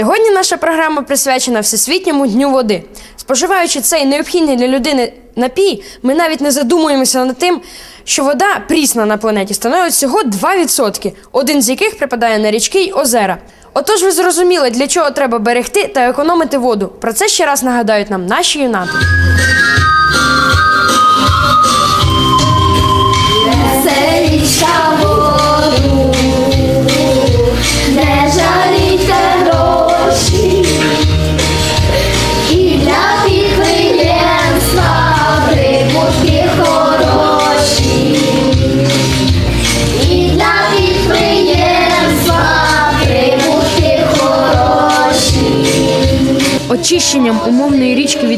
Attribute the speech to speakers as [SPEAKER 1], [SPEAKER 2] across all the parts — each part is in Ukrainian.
[SPEAKER 1] Сьогодні наша програма присвячена Всесвітньому дню води. Споживаючи цей необхідний для людини напій, ми навіть не задумуємося над тим, що вода прісна на планеті становить всього 2%, один з яких припадає на річки й озера. Отож, ви зрозуміли, для чого треба берегти та економити воду. Про це ще раз нагадають нам наші юнати.
[SPEAKER 2] Це річка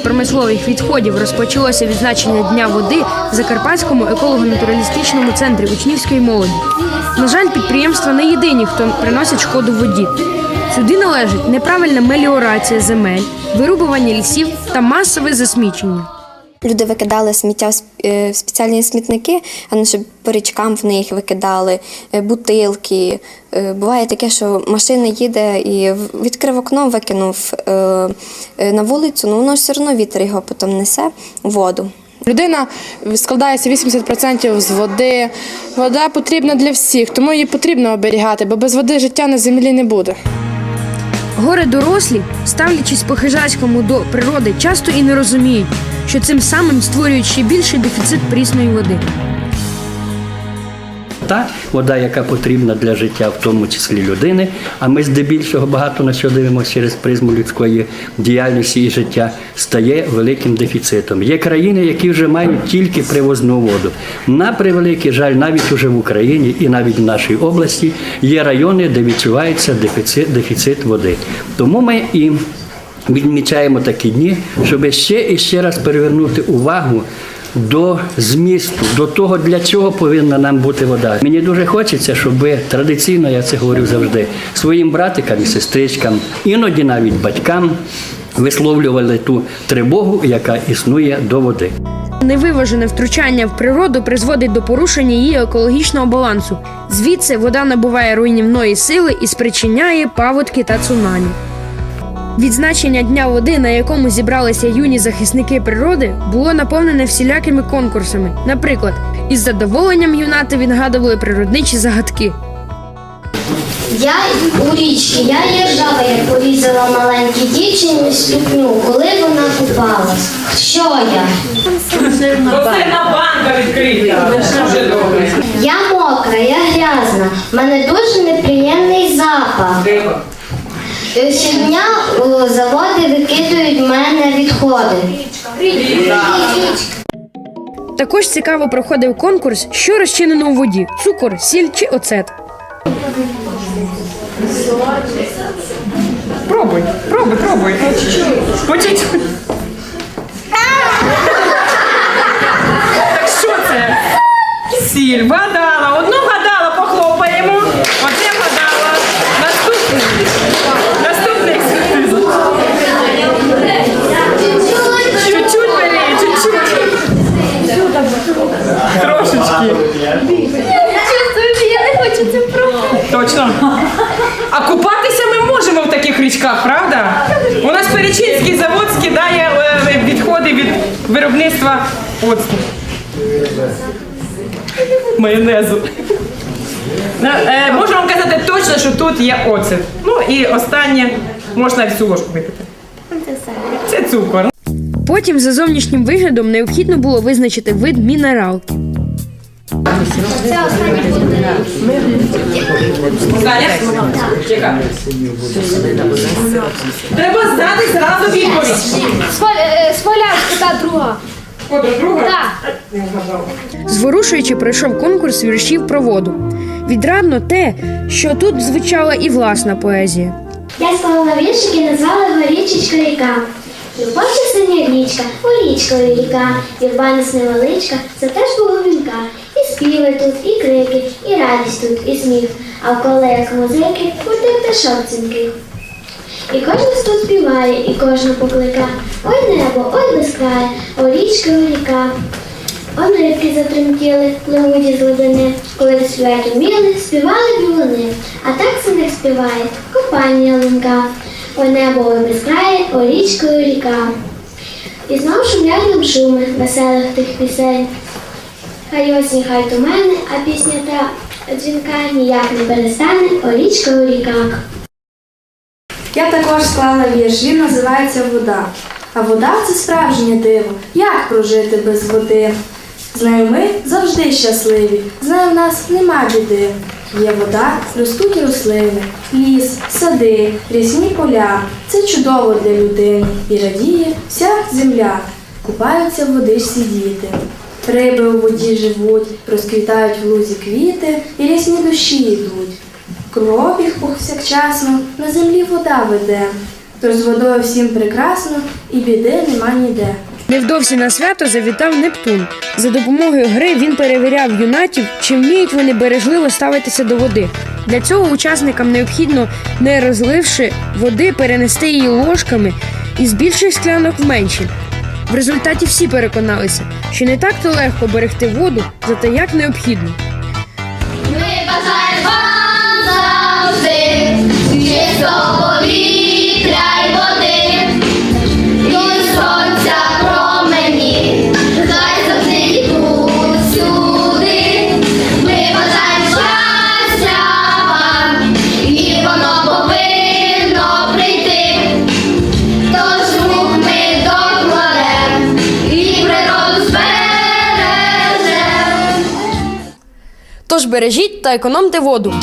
[SPEAKER 1] промислових відходів розпочалося відзначення Дня води в Закарпатському еколого-натуралістичному центрі учнівської молоді. На жаль, підприємства не єдині, хто приносить шкоду воді. Сюди належить неправильна меліорація земель, вирубування лісів та масове засмічення.
[SPEAKER 3] Люди викидали сміття е, в спеціальні смітники, а не щоб по річкам в них викидали е, бутилки. Е, Буває таке, що машина їде і відкрив окно, викинув на вулицю, ну воно все одно вітер його потім несе в воду.
[SPEAKER 4] Людина складається 80% з води. Вода потрібна для всіх, тому її потрібно оберігати, бо без води життя на землі не буде.
[SPEAKER 1] Горе дорослі, ставлячись по хижацькому до природи, часто і не розуміють, що цим самим створюють ще більший дефіцит прісної води.
[SPEAKER 5] Та вода, яка потрібна для життя, в тому числі людини. А ми здебільшого багато на що дивимося через призму людської діяльності і життя, стає великим дефіцитом. Є країни, які вже мають тільки привозну воду. На превеликий жаль, навіть уже в Україні і навіть в нашій області є райони, де відчувається дефіцит, дефіцит води. Тому ми і відмічаємо такі дні, щоб ще і ще раз перевернути увагу до змісту, до того, для чого повинна нам бути вода. Мені дуже хочеться, щоб традиційно, я це говорю завжди, своїм братикам і сестричкам, іноді навіть батькам висловлювали ту тривогу, яка існує до води.
[SPEAKER 1] Невиважене втручання в природу призводить до порушення її екологічного балансу. Звідси вода набуває руйнівної сили і спричиняє паводки та цунамі. Відзначення Дня води, на якому зібралися юні захисники природи, було наповнене всілякими конкурсами. Наприклад, із задоволенням юнати відгадували природничі загадки.
[SPEAKER 2] Я у річці, я є жаба, як порізала маленькій дівчині ступню, коли вона купалась. Що я?
[SPEAKER 6] Консервна банка відкрита. Дуже добре.
[SPEAKER 2] Я мокра, я грязна, в мене дуже неприємний запах. І Щодня у заводи викидують в мене відходи.
[SPEAKER 1] Також цікаво проходив конкурс, що розчинено у воді: цукор, сіль чи оцет.
[SPEAKER 6] Пробуй, пробуй, пробуй. По чуть-чуть. А купатися ми можемо в таких річках, правда? У нас Перечинський завод скидає е, відходи від виробництва оцту. Майонезу. Е, Можу вам казати точно, що тут є оцет. Ну і останнє можна всю ложку випити. Це цукор.
[SPEAKER 1] Потім за зовнішнім виглядом необхідно було визначити вид мінералки.
[SPEAKER 6] Далі. Чекай. Треба знати зразу відповідь.
[SPEAKER 7] Свалячка та друга.
[SPEAKER 6] Кодра друга?
[SPEAKER 7] Так.
[SPEAKER 1] Зворушуючи пройшов конкурс віршів про воду. Відрадно те, що тут звучала і власна поезія.
[SPEAKER 2] Я склала віршик і назвала його річечка ріка. Любовча синя річка, у річка ріка, Юрбанець невеличка, це теж половинка. І співи тут, і крики, і радість тут, і сміх. А в колег музики гурти пташок дзвінких. І кожен тут співає, і кожен поклика. Ой небо, ой безкрає, о річка, о ріка. Он рибки затремтіли, пливуть із глибини, коли співати вміли, співали бігуни, а так синих співає копання лунка. Ой небо ой безкрає, ой річкою ріка. І знов шумлять нам шуми веселих тих пісень. Хай осінь, хай тумени, а пісня та дзвінка ніяк не перестане, ой річкою ріка.
[SPEAKER 8] Я також склала вірш, він називається Вода. А вода це справжнє диво. Як прожити без води? З нею ми завжди щасливі, з нею в нас нема біди. Є вода, ростуть рослини, ліс, сади, різні поля. Це чудово для людини і радіє вся земля. Купаються в водичці діти. Риби у воді живуть, розквітають в лузі квіти і різні душі йдуть. Кровобіг повсякчасно на землі вода веде, тож з водою всім прекрасно і біди нема ніде.
[SPEAKER 1] Невдовзі на свято завітав Нептун. За допомогою гри він перевіряв юнатів, чи вміють вони бережливо ставитися до води. Для цього учасникам необхідно, не розливши води, перенести її ложками із більших склянок в менші. В результаті всі переконалися, що не так то легко берегти воду, зате як необхідно.
[SPEAKER 9] Ми повітря й води,
[SPEAKER 1] бережіть та економте воду.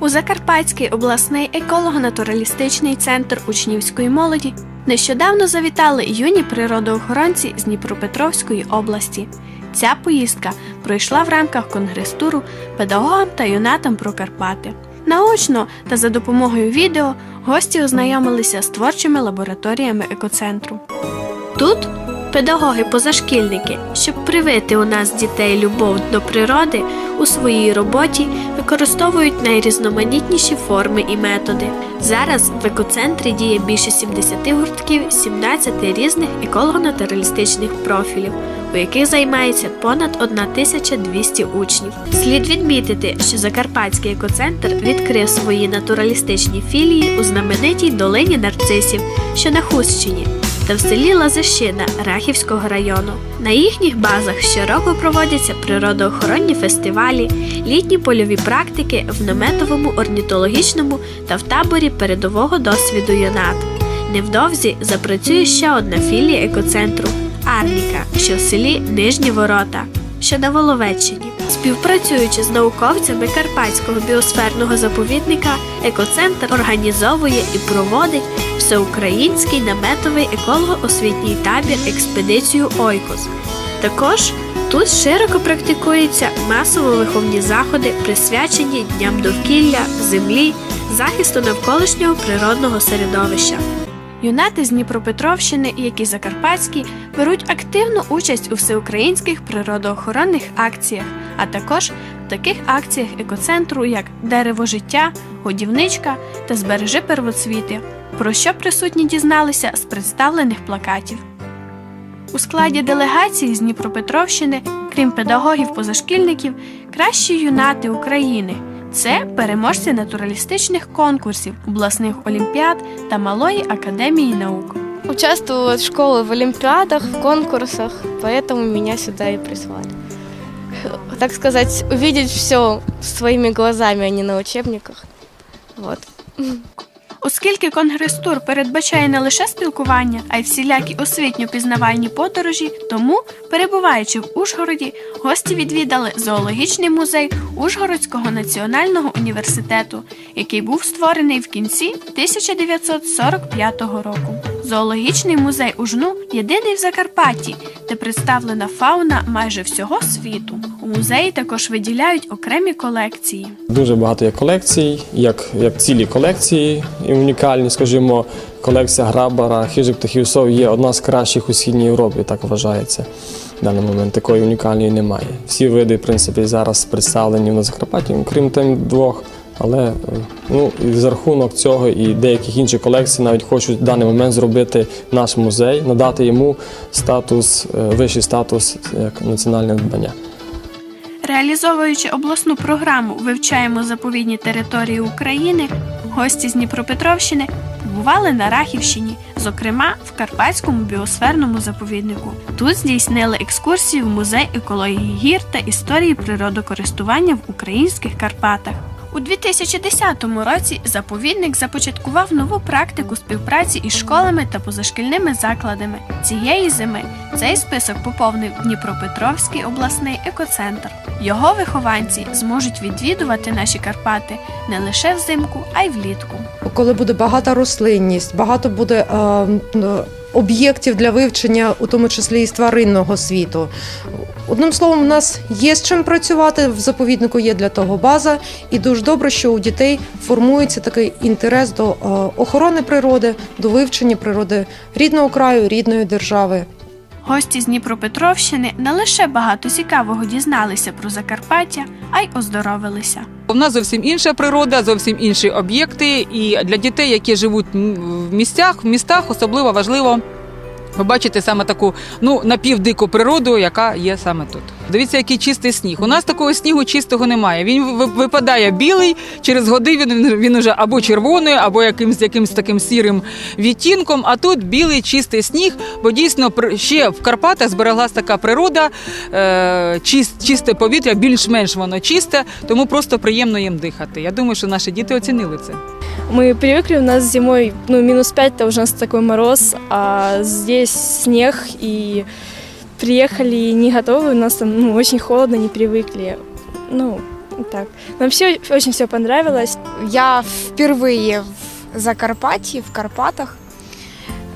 [SPEAKER 10] У Закарпатський обласний еколого-натуралістичний центр учнівської молоді нещодавно завітали юні природоохоронці з Дніпропетровської області. Ця поїздка пройшла в рамках конгрес-туру педагогам та юнатам про Карпати. Наочно та за допомогою відео гості ознайомилися з творчими лабораторіями екоцентру. Тут педагоги-позашкільники, щоб привити у нас дітей любов до природи, у своїй роботі використовують найрізноманітніші форми і методи. Зараз в екоцентрі діє більше 70 гуртків, 17 різних еколого-натуралістичних профілів, у яких займається понад 1200 учнів. Слід відмітити, що Закарпатський екоцентр відкрив свої натуралістичні філії у знаменитій долині нарцисів, що на Хустщині та в селі Лазищина Рахівського району. На їхніх базах щороку проводяться природоохоронні фестивалі, літні польові практики в наметовому орнітологічному та в таборі передового досвіду юнат. Невдовзі запрацює ще одна філія екоцентру Арніка, що в селі Нижні Ворота, що на Воловеччині. Співпрацюючи з науковцями Карпатського біосферного заповідника, екоцентр організовує і проводить всеукраїнський наметовий еколого-освітній табір експедицію Ойкос. Також тут широко практикуються масово-виховні заходи, присвячені дням довкілля, землі, захисту навколишнього природного середовища. Юнати з Дніпропетровщини, як і Закарпатські, беруть активну участь у всеукраїнських природоохоронних акціях, а також в таких акціях екоцентру, як Дерево життя, Годівничка та Збережи первоцвіти, про що присутні дізналися з представлених плакатів. У складі делегації з Дніпропетровщини, крім педагогів-позашкільників, кращі юнати України. Це переможці натуралістичних конкурсів, обласних олімпіад та Малої академії наук.
[SPEAKER 11] Участвую от школы в олимпиадах, в конкурсах, поэтому меня сюда и прислали. Так сказать, увидеть все своими глазами, а не на учебниках. Вот.
[SPEAKER 10] Оскільки конгрес-тур передбачає не лише спілкування, а й всілякі освітньо-пізнавальні подорожі, тому, перебуваючи в Ужгороді, гості відвідали зоологічний музей Ужгородського національного університету, який був створений в кінці 1945 року. Зоологічний музей Ужну єдиний в Закарпатті, де представлена фауна майже всього світу. У музеї також виділяють окремі колекції.
[SPEAKER 12] Дуже багато є колекцій, як, як цілі колекції і унікальні, скажімо, колекція грабара, хижих птахів сов є одна з кращих у східній Європі, так вважається. В даний момент такої унікальної немає. Всі види, в принципі, зараз представлені на Закарпатті, крім тим двох. Але е, ну, і за рахунок цього і деяких інших колекцій навіть хочуть в даний момент зробити наш музей, надати йому статус, е, вищий статус як національне надбання.
[SPEAKER 10] Реалізовуючи обласну програму Вивчаємо заповідні території України, гості з Дніпропетровщини побували на Рахівщині, зокрема в Карпатському біосферному заповіднику. Тут здійснили екскурсію в музей екології гір та історії природокористування в українських Карпатах. У 2010 році заповідник започаткував нову практику співпраці із школами та позашкільними закладами. Цієї зими цей список поповнив Дніпропетровський обласний екоцентр. Його вихованці зможуть відвідувати наші Карпати не лише взимку, а й влітку.
[SPEAKER 13] коли буде багата рослинність, багато буде е, м, об'єктів для вивчення, у тому числі і тваринного світу. Одним словом, у нас є з чим працювати. В заповіднику є для того база, і дуже добре, що у дітей формується такий інтерес до е, охорони природи, до вивчення природи рідного краю, рідної держави.
[SPEAKER 10] Гості з Дніпропетровщини не лише багато цікавого дізналися про Закарпаття, а й оздоровилися.
[SPEAKER 14] У нас зовсім інша природа, зовсім інші об'єкти. І для дітей, які живуть в місцях, в містах особливо важливо побачити саме таку ну напівдику природу, яка є саме тут. Дивіться, який чистий сніг. У нас такого снігу чистого немає. Він ви- випадає білий, через годи він, він уже або червоний, або якимсь якимсь таким сірим відтінком. А тут білий чистий сніг, бо дійсно при- ще в Карпатах збереглась така природа, е, чист, чисте повітря, більш-менш воно чисте, тому просто приємно їм дихати. Я думаю, що наші діти оцінили це.
[SPEAKER 11] Мы привыкли, у нас зимой ну, минус 5, это уже у нас такой мороз, а здесь снег, и Приехали не готовы, у нас там ну, очень холодно, не привыкли. Ну, так. Нам все очень все понравилось.
[SPEAKER 7] Я впервые в Закарпатье, в Карпатах.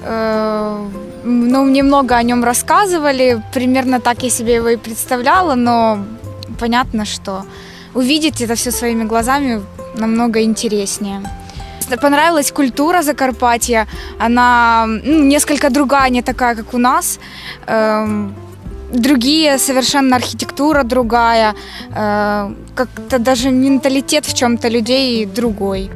[SPEAKER 7] Э, Ну, мне много о нем рассказывали, примерно так я себе его и представляла, но понятно, что увидеть это все своими глазами намного интереснее. Понравилась культура Закарпатья, она ну, несколько другая, не такая, как у нас. Эм, другие, совершенно архитектура другая, э, как-то даже менталитет в чем-то людей другой.